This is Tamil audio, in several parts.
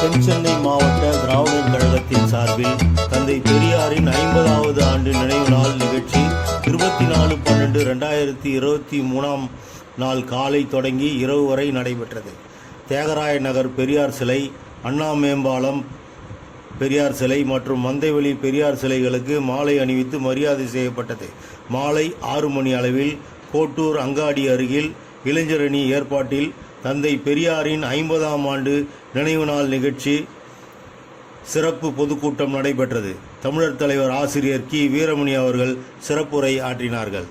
தென்சென்னை மாவட்ட திராவிடர் கழகத்தின் சார்பில் தந்தை பெரியாரின் ஐம்பதாவது ஆண்டு நினைவு நாள் நிகழ்ச்சி இருபத்தி நாலு பன்னெண்டு ரெண்டாயிரத்தி இருபத்தி மூணாம் நாள் காலை தொடங்கி இரவு வரை நடைபெற்றது. தேகராய நகர் பெரியார் சிலை அண்ணா மேம்பாலம் பெரியார் சிலை மற்றும் மந்தைவெளி பெரியார் சிலைகளுக்கு மாலை அணிவித்து மரியாதை செய்யப்பட்டது. மாலை ஆறு மணி அளவில் கோட்டூர் அங்காடி அருகில் இளைஞரணி ஏற்பாட்டில் தந்தை பெரியாரின் ஐம்பதாம் ஆண்டு நினைவு நாள் நிகழ்ச்சி சிறப்பு பொதுக்கூட்டம் நடைபெற்றது. தமிழர் தலைவர் ஆசிரியர் கி. வீரமணி அவர்கள் சிறப்புரை ஆற்றினார்கள்.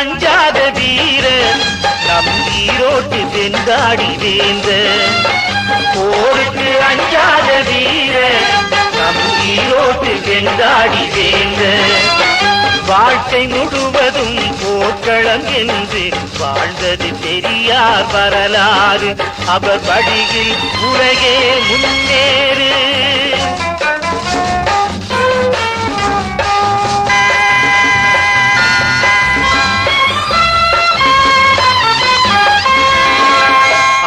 அஞ்சாத வீரன் நம் ஈரோட்டு தென்காடி வேந்த போருக்கு அஞ்சாத வீரன் நம் ஈரோட்டு தென்காடி வேந்த வாழ்க்கை முழுவதும் போர்க்களம் என்று வாழ்ந்தது பெரியார் வரலாறு. அவர் வழியில் உலகே முன்னேறு.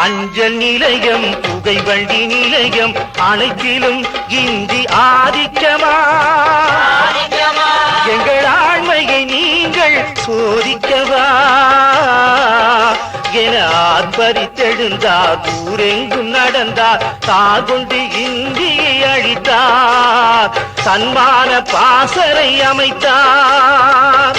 அஞ்சல் நிலையம் புகை வண்டி நிலையம் அனைத்திலும் இந்தி ஆதிக்கமா? எங்கள் ஆண்மையை நீங்கள் சோதிக்கவா? என ஆர்ப்பரித்தெழுந்தார் ஊரெங்கும் நடந்தார் தார்கொண்டு இந்தியை அழித்தார். சன்மான பாசறை அமைத்தார்.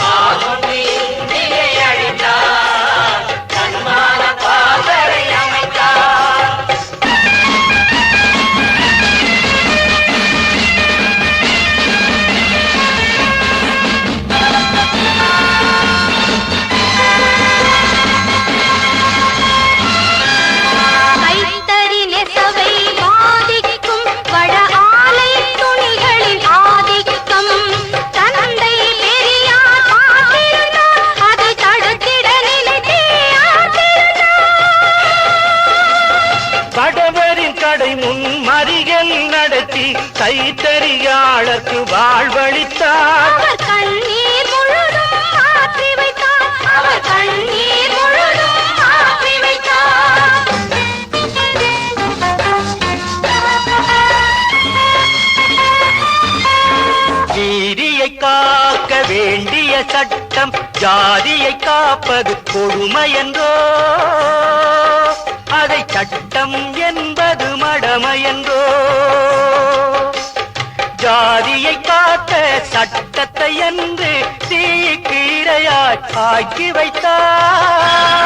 வைத்தார். அவர் கண்ணீர் முழுதும் மாற்றி வைத்தார். நீதியை காக்க வேண்டிய சட்டம் ஜாதியை காப்பது கொடுமை என்றோ? அதை சட்டம் என்பது மடமை ஜாதியை காத்த சட்டத்தை என்று தீக்கு இரையாய் ஆக்கி வைத்தார்.